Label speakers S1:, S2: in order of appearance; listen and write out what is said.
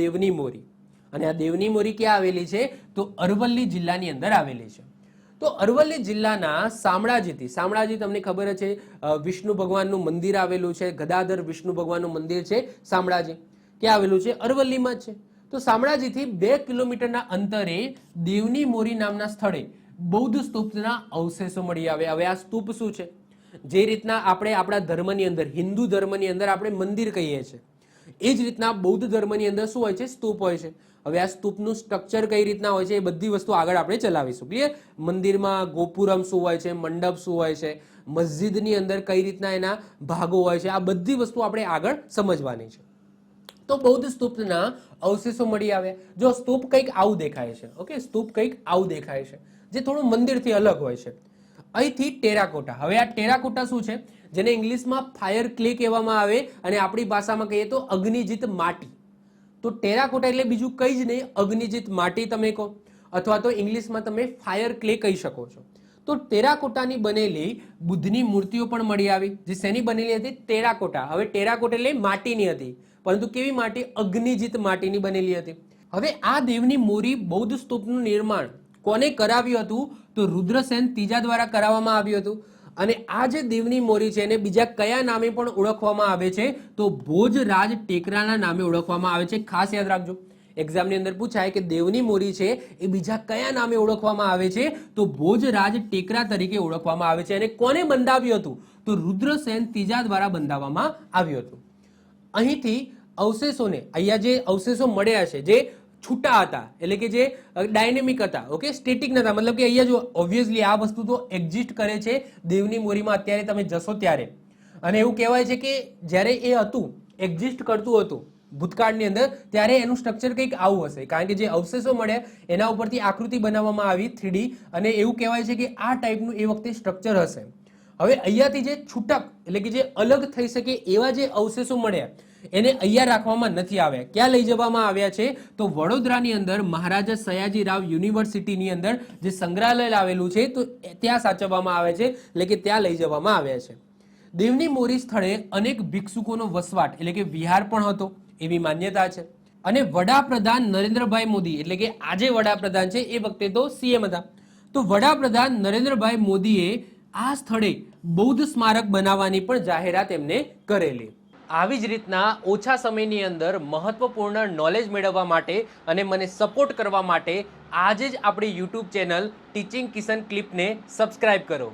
S1: દેવની મોરી. અને આ દેવની મોરી ક્યાં આવેલી છે? તો અરવલ્લી જિલ્લાની અંદર આવેલી છે. તો અરવલ્લી જિલ્લાના શામળાજીથી, શામળાજી તમને ખબર છે વિષ્ણુ ભગવાનનું મંદિર આવેલું છે, ગદાધર વિષ્ણુ ભગવાનનું મંદિર છે, શામળાજી. ક્યાં આવેલું છે? અરવલ્લીમાં જ છે. તો શામળાજીથી બે કિલોમીટરના અંતરે દેવની મોરી નામના સ્થળે બૌદ્ધ સ્તૂપના અવશેષો મળી આવે હવે આ સ્તૂપ શું છે? જે રીતના આપણે આપણા ધર્મની અંદર, હિન્દુ ધર્મની અંદર આપણે મંદિર કહીએ છીએ. એ જ રીતના બૌદ્ધ ધર્મની અંદર શું હોય છે? સ્તૂપ હોય છે. હવે આ સ્તૂપનું સ્ટ્રક્ચર કઈ રીતના હોય છે એ બધી વસ્તુ આગળ આપણે ચલાવીશું. ક્લિયર મંદિરમાં ગોપુરમ શું હોય છે? મંડપ શું હોય છે? મસ્જિદની અંદર કઈ રીતના એના ભાગો હોય છે? આ બધી વસ્તુ આપણે આગળ સમજવાની છે. તો બૌદ્ધ સ્તૂપના અવશેષો મળી આવ્યા. જો સ્તૂપ કંઈક આવું દેખાય છે. ઓકે સ્તૂપ કંઈક આવું દેખાય છે. જે થોડું મંદિરથી અલગ હોય છે. અહીંથી ટેરાકોટા. હવે આ ટેરાકોટા શું છે? જેને ઇંગ્લિશમાં ફાયર ક્લે કહેવામાં આવે અને આપણી ભાષામાં કહીએ તો અગ્નિજીત માટી. તો ટેરાકોટા એટલે બીજું કંઈ જ નહીં, અગ્નિજીત માટી તમે કહો, અથવા તો ઇંગ્લિશમાં તમે ફાયર ક્લે કહી શકો છો. તો ટેરાકોટાની બનેલી બુદ્ધની મૂર્તિઓ પણ મળી આવી, જે શેની બનેલી હતી? ટેરાકોટા. હવે ટેરાકોટા એટલે માટીની હતી, પરંતુ કેવી માટી? અગ્નિજીત માટીની બનેલી હતી. હવે આ દેવની મોરી બૌદ્ધ સ્તૂપનું નિર્માણ કોને કરાવ્યું હતું? તો રુદ્રસેન ત્રીજા દ્વારા કરાવવામાં આવ્યું હતું. અને આ જે દેવની મોરી છે એને બીજા કયા નામે પણ ઓળખવામાં આવે છે? તો ભોજરાજ ટેકરાના નામે ઓળખવામાં આવે છે. ખાસ યાદ રાખજો. એક્ઝામની અંદર પૂછાય કે દેવની મોરી છે એ બીજા કયા નામે ઓળખવામાં આવે છે? તો ભોજરાજ ટેકરા તરીકે ઓળખવામાં આવે છે. અને કોને બંધાવ્યું હતું? તો રુદ્રસેન ત્રીજા દ્વારા બંધાવવામાં આવ્યું હતું. અહીંથી અવશેષોને, અહીંયા જે અવશેષો મળ્યા છે, જે છૂટા હતા. એટલે કે જે ડાયનેમિક હતા. ઓકે સ્ટેટિક નતા. મતલબ કે અહીંયા જો ઓબ્વિયસલી આ વસ્તુ તો એક્ઝિસ્ટ કરે છે દેવની મોરીમાં. અત્યારે તમે જશો ત્યારે. અને એવું કહેવાય છે કે જ્યારે એ હતું એક્ઝિસ્ટ કરતું હતું ભૂતકાળની અંદર, ત્યારે એનું સ્ટ્રક્ચર કંઈક આવું હશે. કારણ કે જે અવશેષો મળ્યા, એના ઉપરથી આકૃતિ બનાવવામાં આવી થ્રીડી અને એવું કહેવાય છે કે આ ટાઈપનું એ વખતે સ્ટ્રક્ચર હશે. હવે અહીંયાથી જે છૂટક, એટલે કે જે અલગ થઈ શકે એવા જે અવશેષો મળ્યા એને અહીંયા રાખવામાં નથી આવ્યા. ક્યાં લઈ જવામાં આવ્યા છે? તો વડોદરાની અંદર મહારાજા સયાજીરાવ યુનિવર્સિટીની અંદર જે સંગ્રહાલય આવેલું છે, તો ત્યાં સાચવવામાં આવે છે, એટલે કે ત્યાં લઈ જવામાં આવ્યા છે. દેવની મોરી સ્થળે અનેક ભિક્ષુકોનો વસવાટ, એટલે કે વિહાર પણ હતો, એવી માન્યતા છે. અને વડાપ્રધાન નરેન્દ્રભાઈ મોદી, એટલે કે આજે વડાપ્રધાન છે, એ વખતે તો સીએમ હતા. તો વડાપ્રધાન નરેન્દ્રભાઈ મોદીએ આ સ્થળે બૌદ્ધ સ્મારક બનાવવાની પણ જાહેરાત એમને કરેલી. આવી જ રીતના ઓછા સમયની અંદર મહત્વપૂર્ણ નોલેજ મેળવવા માટે અને મને સપોર્ટ કરવા માટે આજે જ આપણી યુટ્યુબ ચેનલ ટીચિંગ કિશન ક્લિપને સબસ્ક્રાઈબ કરો.